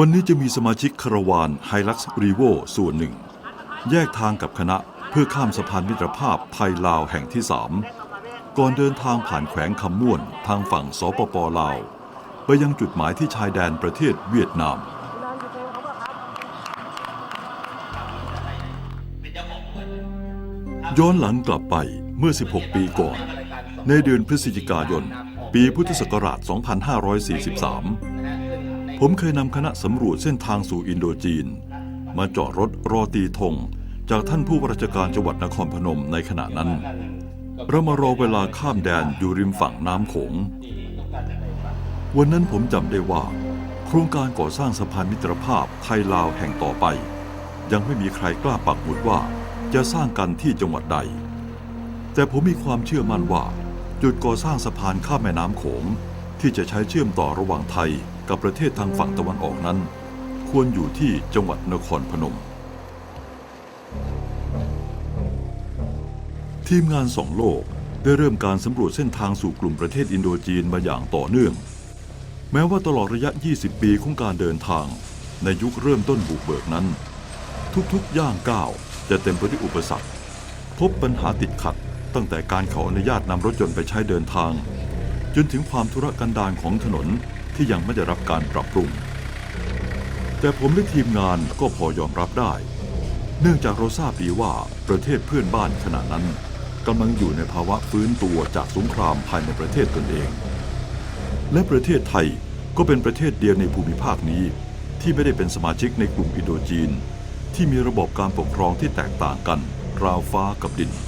วันนี้จะมีสมาชิกคาราวานไฮลักซ์รีโวส่วนหนึ่ง แยกทางกับคณะเพื่อข้ามสะพานมิตรภาพไทยลาวแห่งที่3ก่อนเดินทางผ่านแขวงคำม่วนทางฝั่งสปปลาว ไปยังจุดหมายที่ชายแดนประเทศเวียดนาม ย้อนหลังกลับไปเมื่อ 16 ปีก่อน ในเดือนพฤศจิกายน ปีพุทธศักราช 2543 ผมเคยนำคณะสำรวจเส้นทางสู่อินโดจีน มาจอดรถรอตีธงจากท่านผู้ว่าราชการจังหวัดนครพนมในขณะนั้น เรามารอเวลาข้ามแดนอยู่ริมฝั่งน้ำโขง วันนั้นผมจำได้ว่า โครงการก่อสร้างสะพานมิตรภาพไทยลาวแห่งต่อไป ยังไม่มีใครกล้าปักหมุดว่าจะสร้างกันที่จังหวัดใด แต่ผมมีความเชื่อมั่นว่า จุดก่อสร้างสะพานข้ามแม่น้ำโขงที่จะใช้เชื่อมต่อระหว่างไทย กับประเทศทางฝั่งตะวันออกนั้น ควรอยู่ที่จังหวัดนครพนม ทีมงานสองโลกได้เริ่มการสำรวจเส้นทางสู่กลุ่มประเทศอินโดจีนมาอย่างต่อเนื่อง แม้ว่าตลอดระยะ 20 ปีของการเดินทาง ในยุคเริ่มต้นบุกเบิกนั้น ทุกๆย่างก้าวจะเต็มไปด้วยอุปสรรค พบปัญหาติดขัดตั้งแต่การขออนุญาตนำรถยนต์ไปใช้เดินทาง จนถึงความธุรกันดารของถนน ที่ยังไม่ได้รับการปรับปรุง แต่ผมและทีมงานก็พอยอมรับได้ เนื่องจากเราทราบดีว่าประเทศเพื่อนบ้านขณะนั้นกำลังอยู่ในภาวะฟื้นตัวจากสงครามภายในประเทศตนเอง และประเทศไทยก็เป็นประเทศเดียวในภูมิภาคนี้ ที่ไม่ได้เป็นสมาชิกในกลุ่มอินโดจีน ที่มีระบบการปกครองที่แตกต่างกัน ราวฟ้ากับดิน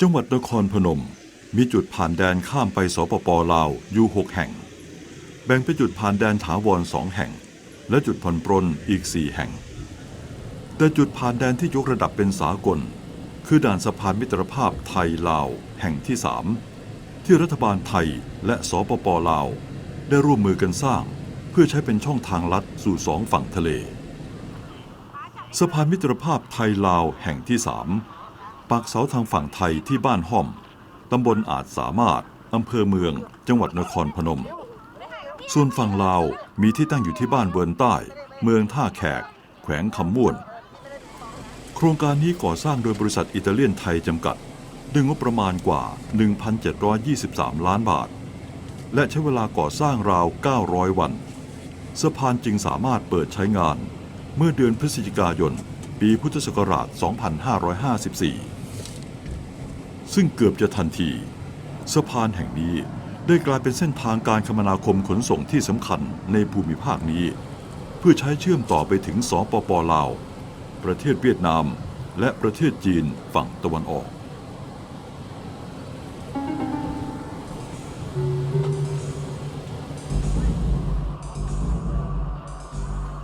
จังหวัดนครพนม มีจุดผ่านแดนข้ามไปสปปลาวอยู่หกแห่ง แบ่งเป็นจุดผ่านแดนถาวรสองแห่ง และจุดผ่อนปรนอีกสี่แห่ง แต่จุดผ่านแดนที่ยกระดับเป็นสากล คือด่านสะพานมิตรภาพไทยลาวแห่งที่สามที่รัฐบาลไทยและสปปลาว ได้ร่วมมือกันสร้าง เพื่อใช้เป็นช่องทางลัดสู่สองฝั่งทะเล สะพานมิตรภาพไทยลาวแห่งที่สาม ปักเสาทางฝั่งไทยที่บ้านห้อม ตำบลอาจสามารถ อำเภอเมือง จังหวัดนครพนม ส่วนฝั่งลาวมีที่ตั้งอยู่ที่บ้านเวิร์นใต้ เมืองท่าแขก แขวงคำม่วน โครงการนี้ก่อสร้างโดยบริษัทอิตาเลียนไทยจำกัดด้วยงบประมาณกว่า 1,723 ล้านบาท และใช้เวลาก่อสร้างราว 900 วัน สะพานจึงสามารถเปิดใช้งาน เมื่อเดือนพฤศจิกายน ปีพุทธศักราช 2554 ซึ่งเกือบจะทันที สะพานแห่งนี้ได้กลายเป็นเส้นทางการคมนาคมขนส่งที่สำคัญในภูมิภาคนี้ เพื่อใช้เชื่อมต่อไปถึงสปปลาว ประเทศเวียดนาม และประเทศจีนฝั่งตะวันออก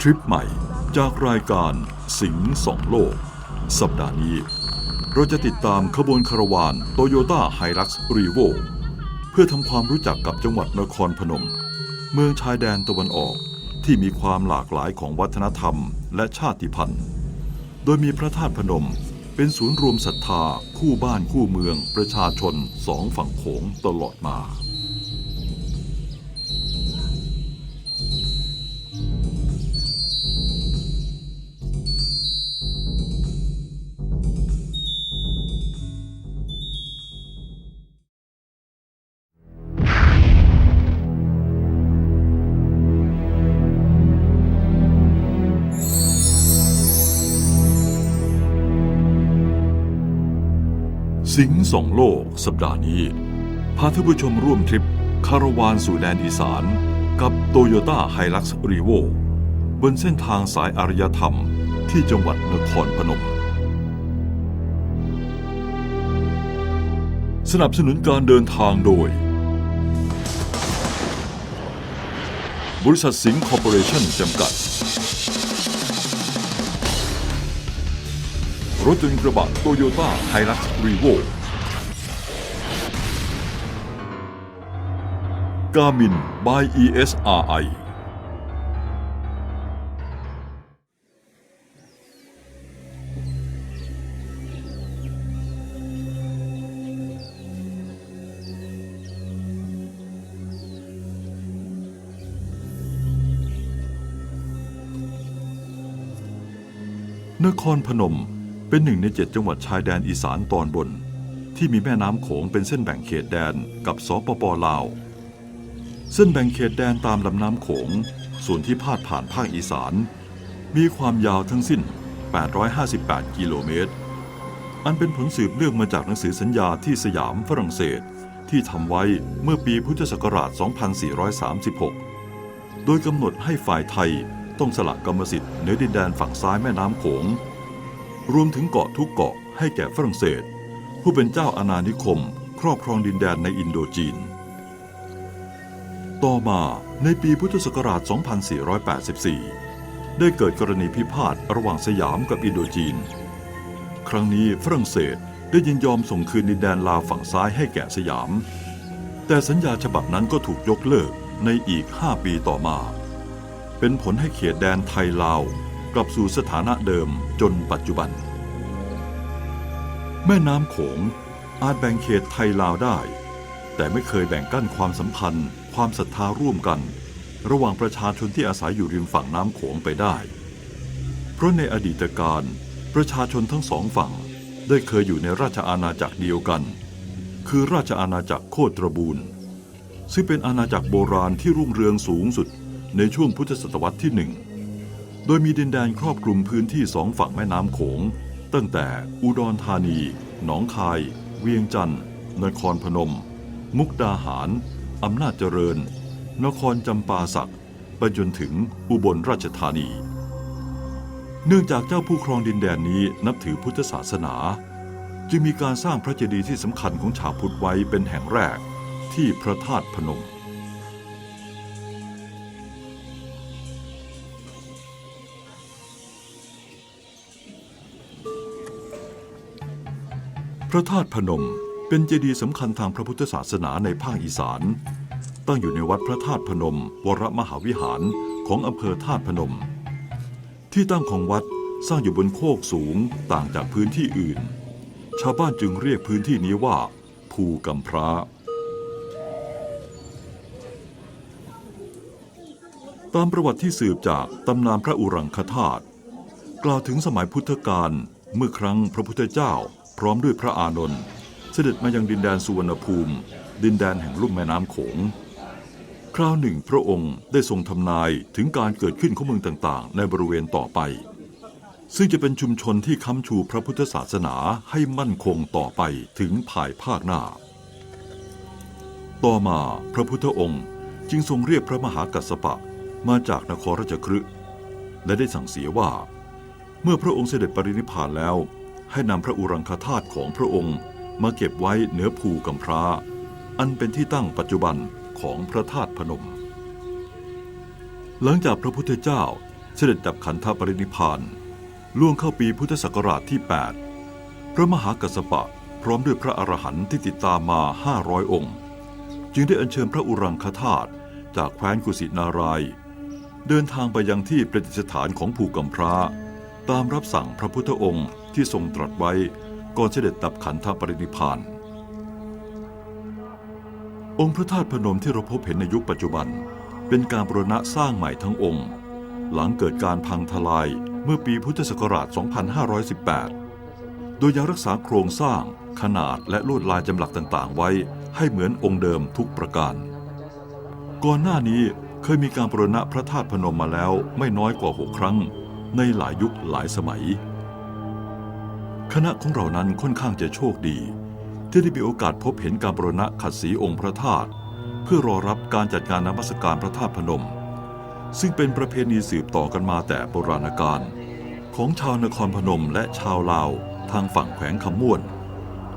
ทริปใหม่จากรายการสิงสองโลก สัปดาห์นี้ เราจะติดตามขบวนคาราวานโตโยต้าไฮรักซ์รีโวเพื่อทำความรู้จักกับจังหวัดนครพนม เมืองชายแดนตะวันออกที่มีความหลากหลายของวัฒนธรรมและชาติพันธุ์ โดยมีพระธาตุพนมเป็นศูนย์รวมศรัทธาคู่บ้านคู่เมืองประชาชนสองฝั่งโขงตลอดมา สิงห์สองโลกสัปดาห์นี้ พาท่านผู้ชมร่วมทริปคาราวานสู่แดนอีสาน กับโตโยต้าไฮลักซ์รีโวบนเส้นทางสายอารยธรรมที่จังหวัดนครพนม สนับสนุนการเดินทางโดย บริษัทสิงห์คอร์ปอเรชั่นจำกัด รถยนต์กระบะโตโยต้าไฮรักซ์รีโวกามิน by ESRI นครพนม เป็นหนึ่งในเจ็ดจังหวัดชายแดนอีสานตอนบน ที่มีแม่น้ำโขงเป็นเส้นแบ่งเขตแดนกับสปปลาว เส้นแบ่งเขตแดนตามลำน้ำโขง ส่วนที่พาดผ่านภาคอีสาน มีความยาวทั้งสิ้น 858 กิโลเมตร อันเป็นผลสืบเนื่องมาจากหนังสือสัญญาที่สยามฝรั่งเศสที่ทำไว้เมื่อปีพุทธศักราช 2436 โดยกำหนดให้ฝ่ายไทยต้องสละกรรมสิทธิ์เหนือดินแดนฝั่งซ้ายแม่น้ำโขง รวมถึงเกาะทุกเกาะให้แก่ฝรั่งเศส ผู้เป็นเจ้าอาณานิคม ครอบครองดินแดนในอินโดจีน ต่อมาในปีพุทธศักราช 2484 ได้เกิดกรณีพิพาทระหว่างสยามกับอินโดจีน ครั้งนี้ฝรั่งเศสได้ยินยอมส่งคืนดินแดนลาวฝั่งซ้ายให้แก่สยาม แต่สัญญาฉบับนั้นก็ถูกยกเลิกในอีก 5 ปีต่อมา เป็นผลให้เขตแดนไทยลาว กลับสู่สถานะเดิมจนปัจจุบัน แม่น้ำโขงอาจแบ่งเขตไทยลาวได้ แต่ไม่เคยแบ่งกั้นความสัมพันธ์ ความศรัทธาร่วมกัน ระหว่างประชาชนที่อาศัยอยู่ริมฝั่งน้ำโขงไปได้ เพราะในอดีตการประชาชนทั้งสองฝั่งได้เคยอยู่ในราชอาณาจักรเดียวกัน คือราชอาณาจักรโคตรบูรณ์ซึ่งเป็นอาณาจักรโบราณที่รุ่งเรืองสูงสุดในช่วงพุทธศตวรรษที่หนึ่ง โดยมีดินแดนครอบคลุมพื้นที่สองฝั่งแม่น้ำโขง ตั้งแต่อุดรธานี หนองคาย เวียงจันทร์ นครพนม มุกดาหาร อำนาจเจริญ นครจำปาสักไปจนถึงอุบลราชธานี เนื่องจากเจ้าผู้ครองดินแดนนี้นับถือพุทธศาสนา จึงมีการสร้างพระเจดีย์ที่สำคัญของชาวพุทธไว้เป็นแห่งแรกที่พระธาตุพนม พระธาตุพนมเป็นเจดีย์สำคัญทางพระพุทธศาสนาในภาคอีสาน ตั้งอยู่ในวัดพระธาตุพนม วรมหาวิหารของอำเภอธาตุพนม ที่ตั้งของวัดสร้างอยู่บนโคกสูงต่างจากพื้นที่อื่น ชาวบ้านจึงเรียกพื้นที่นี้ว่า ภูกำพร้าตามประวัติที่สืบจากตำนานพระอุรังคธาตุกล่าวถึงสมัยพุทธกาลเมื่อครั้งพระพุทธเจ้า พร้อมด้วยพระอานนท์เสด็จมายังดินแดนสุวรรณภูมิ ดินแดนแห่งลุ่มแม่น้ำโขง คราวหนึ่งพระองค์ได้ทรงทำนายถึงการเกิดขึ้นของเมืองต่างๆ ในบริเวณต่อไป ซึ่งจะเป็นชุมชนที่ค้ำชูพระพุทธศาสนาให้มั่นคงต่อไปถึงภายภาคหน้า ต่อมาพระพุทธองค์จึงทรงเรียกพระมหากัสสปะมาจากนครราชคฤห์และได้สั่งเสียว่า เมื่อพระองค์เสด็จปรินิพพานแล้ว ให้นำพระอุรังคธาตุของพระองค์ มาเก็บไว้เหนือภูกำพร้า อันเป็นที่ตั้งปัจจุบันของพระธาตุพนม หลังจากพระพุทธเจ้าเสด็จดับขันธปรินิพานล่วงเข้าปีพุทธศักราชที่ 8 พระมหากัสสปะพร้อมด้วยพระอรหันต์ที่ติดตามมา 500 องค์ จึงได้อัญเชิญพระอุรังคธาตุจากแคว้นกุสินาราย เดินทางไปยังที่ประดิษฐานของภูกำพร้า ตามรับสั่งพระพุทธองค์ ที่ทรงตรัสไว้ก่อนเสด็จดับขันธปรินิพาน องค์พระธาตุพนมที่เราพบเห็นในยุคปัจจุบัน เป็นการบรณะสร้างใหม่ทั้งองค์ หลังเกิดการพังทลายเมื่อปีพุทธศักราช 2518 โดยยังรักษาโครงสร้าง ขนาดและลวดลายจำหลักต่างๆ ไว้ให้เหมือนองค์เดิมทุกประการ ก่อนหน้านี้เคยมีการบรณะพระธาตุพนมมาแล้วไม่น้อยกว่าหกครั้ง ในหลายยุคหลายสมัย คณะของเรานั้นค่อนข้างจะโชคดี ที่ได้มีโอกาสพบเห็นการบรณะขัดสีองค์พระธาตุเพื่อรอรับการจัดงานนมัสการพระธาตุพนม ซึ่งเป็นประเพณีสืบต่อกันมาแต่โบราณกาลของชาวนครพนมและชาวลาวทางฝั่งแขวงคำม่วน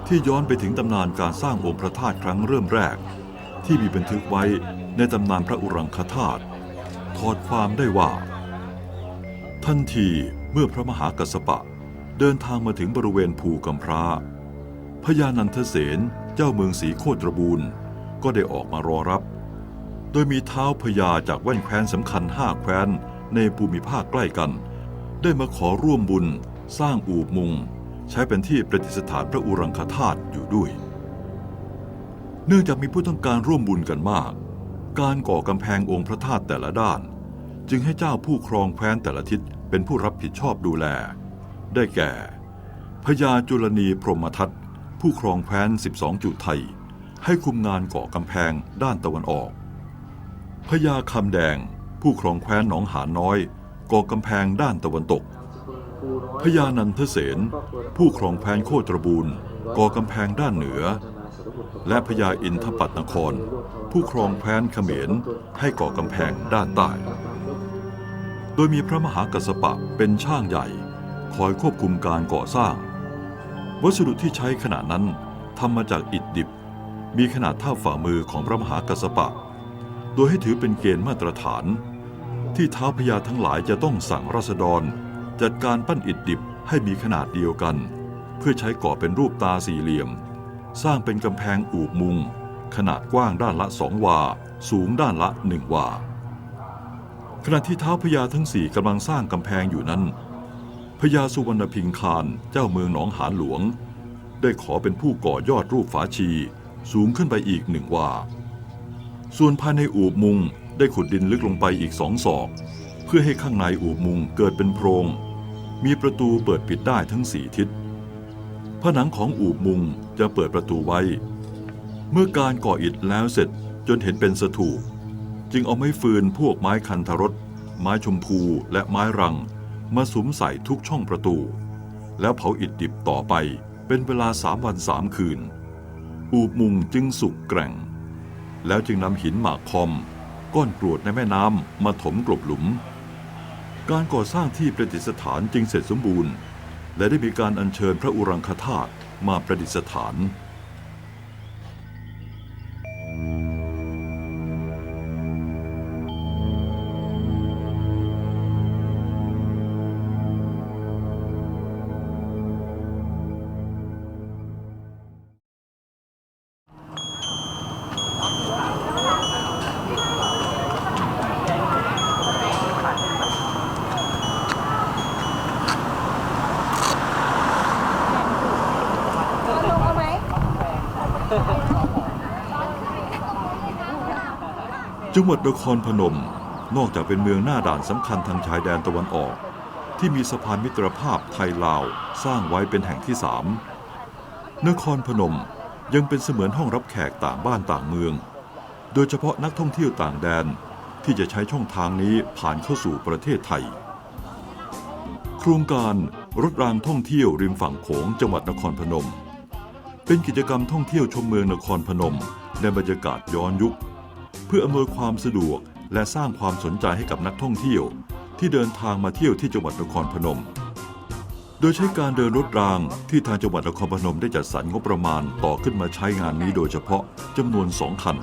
ที่ย้อนไปถึงตำนานการสร้างองค์พระธาตุครั้งเริ่มแรก ที่มีบันทึกไว้ในตำนานพระอุรังคธาตุถอดความได้ว่า ทันทีเมื่อพระมหากัสสปะ เดินทางมาถึงบริเวณภูกำพร้าพญานันทเสนเจ้าเมืองศรีโคตรบูรณ์ก็ได้ออกมารอรับ โดยมีเท้าพญาจากแว่นแคว้นสำคัญห้าแคว้นในภูมิภาคใกล้กัน ได้มาขอร่วมบุญ สร้างอูบมุง ใช้เป็นที่ประดิษฐานพระอุรังคธาตุอยู่ด้วย เนื่องจากมีผู้ต้องการร่วมบุญกันมาก การก่อกำแพงองค์พระธาตุแต่ละด้าน จึงให้เจ้าผู้ครองแคว้นแต่ละทิศเป็นผู้รับผิดชอบดูแล ได้แก่ พญาจุลนีพรหมทัตผู้ครองแคว้น 12 จุดไทย ให้คุมงานก่อกำแพงด้านตะวันออก พญาคำแดงผู้ครองแคว้นหนองหานน้อย ก่อกำแพงด้านตะวันตก พญานันทเสนผู้ครองแคว้นโคตรบูรณ์ก่อกำแพงด้านเหนือ และพญาอินทปัตนคร ผู้ครองแคว้นเขมรให้ก่อกำแพงด้านใต้ โดยมีพระมหากัสสปะเป็นช่างใหญ่ คอยควบคุมการก่อสร้าง วัสดุที่ใช้ขณะนั้นทำมาจากอิฐดิบ มีขนาดเท่าฝ่ามือของพระมหากัสสปะ โดยให้ถือเป็นเกณฑ์มาตรฐาน ที่เท้าพญาทั้งหลายจะต้องสั่งราษฎร จัดการปั้นอิฐดิบให้มีขนาดเดียวกัน เพื่อใช้ก่อเป็นรูปตาสี่เหลี่ยม สร้างเป็นกำแพงอูบมุง ขนาดกว้างด้านละสองวา สูงด้านละหนึ่งวาขณะที่เท้าพญาทั้งสี่กำลังสร้างกำแพงอยู่นั้น พญาสุวรรณพิงคารเจ้าเมืองหนองหานหลวง ได้ขอเป็นผู้ก่อยอดรูปฝาชีสูงขึ้นไปอีกหนึ่งวาส่วนภายในอูบมุงได้ขุดดินลึกลงไปอีกสองศอก เพื่อให้ข้างในอูบมุงเกิดเป็นโพรง มีประตูเปิดปิดได้ทั้งสี่ทิศผนังของอูบมุงจะเปิดประตูไว้ เมื่อการก่ออิฐแล้วเสร็จจนเห็นเป็นสถูปจึงเอาไม้ฟืนพวกไม้คันธรสไม้ชมพูและไม้รัง มาสุมใส่ทุกช่องประตู แล้วเผาอิฐดิบต่อไปเป็นเวลาสามวันสามคืน อูบมุงจึงสุกแกร่ง แล้วจึงนำหินหมากคอม ก้อนกรวดในแม่น้ำมาถมกลบหลุม การก่อสร้างที่ประดิษฐานจึงเสร็จสมบูรณ์ และได้มีการอัญเชิญพระอุรังคธาตุมาประดิษฐาน จังหวัดนครพนม นอกจากเป็นเมืองหน้าด่านสำคัญทางชายแดนตะวันออก ที่มีสะพานมิตรภาพไทยลาวสร้างไว้เป็นแห่งที่สามนครพนมยังเป็นเสมือนห้องรับแขกต่างบ้านต่างเมือง โดยเฉพาะนักท่องเที่ยวต่างแดนที่จะใช้ช่องทางนี้ผ่านเข้าสู่ประเทศไทย โครงการรถรางท่องเที่ยวริมฝั่งโขงจังหวัดนครพนม เป็นกิจกรรมท่องเที่ยวชมเมืองนครพนมในบรรยากาศย้อนยุค พื่ออำนวยความสะดวกและสร้างความสนใจให้กับนักท่องเที่ยว ที่เดินทางมาเที่ยวที่จังหวัดนครพนม โดยใช้การเดินรถรางที่ทางจังหวัดนครพนมได้จัดสรรงบประมาณต่อขึ้นมาใช้งานนี้โดยเฉพาะจำนวนสองคัน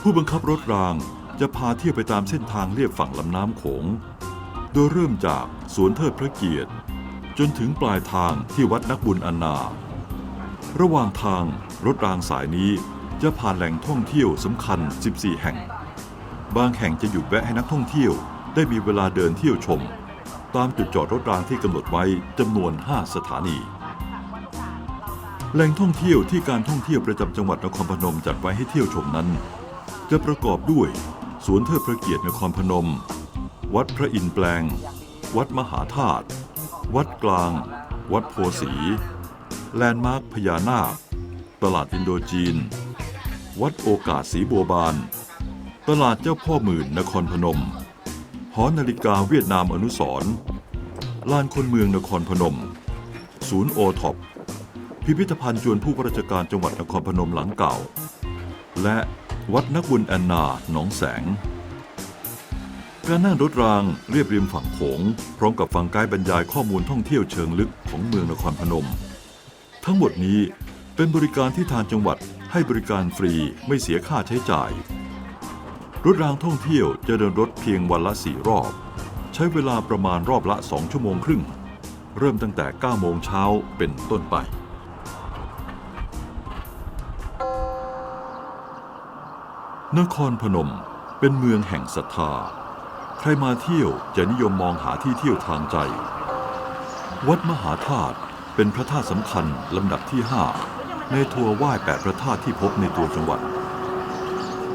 ผู้บังคับรถรางจะพาเที่ยวไปตามเส้นทางเลียบฝั่งลำน้ำโขง โดยเริ่มจากสวนเทิดพระเกียรติ จนถึงปลายทางที่วัดนักบุญอนนา ระหว่างทางรถรางสายนี้ จะผ่านแหล่งท่องเที่ยวสำคัญ 14 แห่ง บางแห่งจะหยุดแวะให้นักท่องเที่ยว ได้มีเวลาเดินเที่ยวชม ตามจุดจอดรถรางที่กำหนดไว้จำนวน 5 สถานี แหล่งท่องเที่ยวที่การท่องเที่ยวประจำจังหวัดนครพนมจัดไว้ให้เที่ยวชมนั้น จะประกอบด้วยสวนเทิดพระเกียรตินครพนม วัดพระอินทร์แปลง วัดมหาธาตุ วัดกลาง วัดโพสี แลนด์มาร์คพญานาค ตลาดอินโดจีน วัดโอกาสสีบัวบาน ตลาดเจ้าพ่อหมื่นนครพนม หอนาฬิกาเวียดนามอนุสรลานคนเมืองนครพนม ศูนย์โอท็อปพิพิธภัณฑ์จวนผู้ว่าราชการจังหวัดนครพนมหลังเก่า และวัดนักบุญแอนนาหนองแสง การนั่งรถรางเรียบริมฝั่งโขง พร้อมกับฟังไกด์บรรยายข้อมูลท่องเที่ยวเชิงลึกของเมืองนครพนม ทั้งหมดนี้เป็นบริการที่ทางจังหวัด ให้บริการฟรีไม่เสียค่าใช้จ่าย รถรางท่องเที่ยวจะเดินรถเพียงวันละสี่รอบ ใช้เวลาประมาณรอบละ2ชั่วโมงครึ่ง เริ่มตั้งแต่ 9 โมงเช้าเป็นต้นไป นครพนมเป็นเมืองแห่งศรัทธา ใครมาเที่ยวจะนิยมมองหาที่เที่ยวทางใจ วัดมหาธาตุเป็นพระธาตุสำคัญลำดับที่5 ในทัวร์ไหว้แปดพระธาตุที่พบในตัวจังหวัด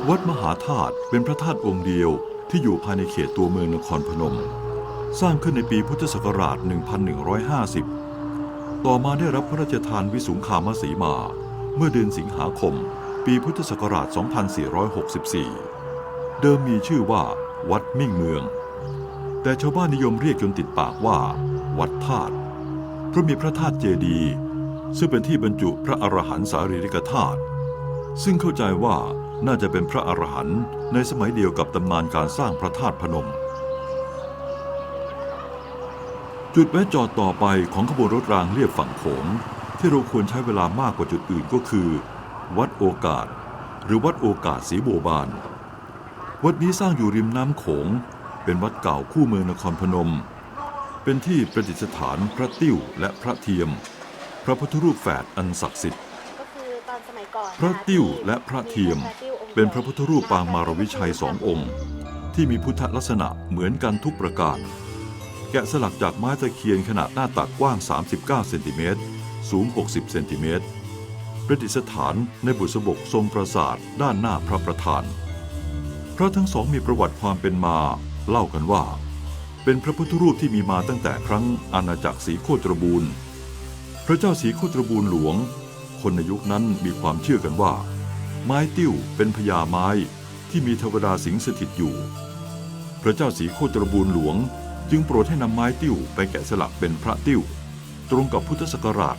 วัดมหาธาตุเป็นพระธาตุองค์เดียวที่อยู่ภายในเขตตัวเมืองนครพนม สร้างขึ้นในปีพุทธศักราช 1150 ต่อมาได้รับพระราชทานวิสุงคามสีมา เมื่อเดือนสิงหาคม ปีพุทธศักราช 2464 เดิมมีชื่อว่า วัดมิ่งเมือง แต่ชาวบ้านนิยมเรียกจนติดปากว่า วัดธาตุเพราะมีพระธาตุเจดีย์ ซึ่งเป็นที่บรรจุพระอรหันตสารีริกธาตุซึ่งเข้าใจว่าน่าจะเป็นพระอรหันต์ในสมัยเดียวกับตำนานการสร้างพระธาตุพนม จุดแวะจอดต่อไปของขบวนรถรางเรียบฝั่งโขงที่เราควรใช้เวลามากกว่าจุดอื่นก็คือ วัดโอกาส หรือวัดโอกาสศรีโบบาน วัดนี้สร้างอยู่ริมน้ำโขง เป็นวัดเก่าคู่เมืองนครพนม เป็นที่ประดิษฐานพระติ้วและพระเทียม พระพุทธรูปแฝดอันศักดิ์สิทธิ์ ก็คือตอนสมัยก่อนพระติ้วและพระเทียม เป็นพระพุทธรูปปางมารวิชัยสององค์ ที่มีพุทธลักษณะเหมือนกันทุกประการ แกะสลักจากไม้ตะเคียนขนาดหน้าตักกว้าง 39 เซนติเมตร สูง 60 เซนติเมตรประดิษฐานในบุษบกทรงปราสาทด้านหน้าพระประธาน พระทั้งสองมีประวัติความเป็นมาเล่ากันว่า เป็นพระพุทธรูปที่มีมาตั้งแต่ครั้งอาณาจักรศรีโคตรบูรณ์พ ระเจ้าศรีโคตรบูรหลวง คนในยุคนั้นมีความเชื่อกันว่า ไม้ติ้วเป็นพญาไม้ที่มีเทวดาสิงสถิตอยู่ พระเจ้าศรีโคตรบูรหลวง จึงโปรดให้นำไม้ติ้วไปแกะสลักเป็นพระติ้ว ตรงกับพุทธศักราช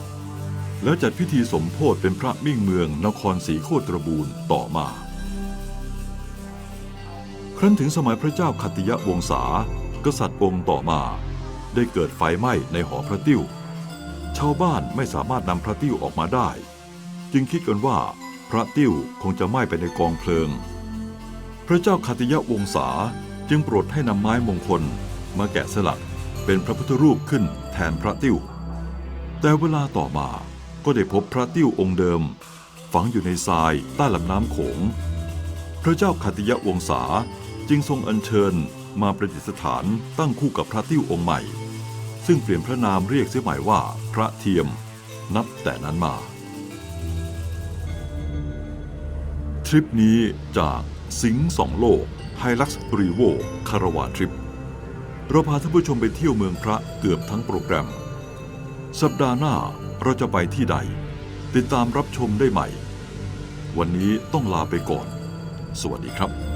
1327 แล้วจัดพิธีสมโพธิเป็นพระมิ่งเมืองนครศรีโคตรบูรณ์ต่อมาครั้นถึงสมัยพระเจ้าขัตติยะวงศากษัตริย์องค์ต่อมา ได้เกิดไฟไหม้ในหอพระติ้ว ชาวบ้านไม่สามารถนำพระติ้วออกมาได้ จึงคิดกันว่าพระติ้วคงจะไหม้ไปในกองเพลิง พระเจ้าขัติยะวงศาจึงโปรดให้นำไม้มงคลมาแกะสลักเป็นพระพุทธรูปขึ้นแทนพระติ้ว แต่เวลาต่อมาก็ได้พบพระติ้วองค์เดิม ฝังอยู่ในทรายใต้ลำน้ำโขง พระเจ้าขัติยะวงศาจึงทรงอัญเชิญ มาประดิษฐานตั้งคู่กับพระติ้วองค์ใหม่ ซึ่งเปลี่ยนพระนามเรียกเสียใหม่ว่า พระเทียม นับแต่นั้นมา ทริปนี้จากสิงห์สองโลกไฮลักซ์รีโวคาราวานทริป เราพาท่านผู้ชมไปเที่ยวเมืองพระเกือบทั้งโปรแกรม สัปดาห์หน้าเราจะไปที่ใด ติดตามรับชมได้ใหม่ วันนี้ต้องลาไปก่อน สวัสดีครับ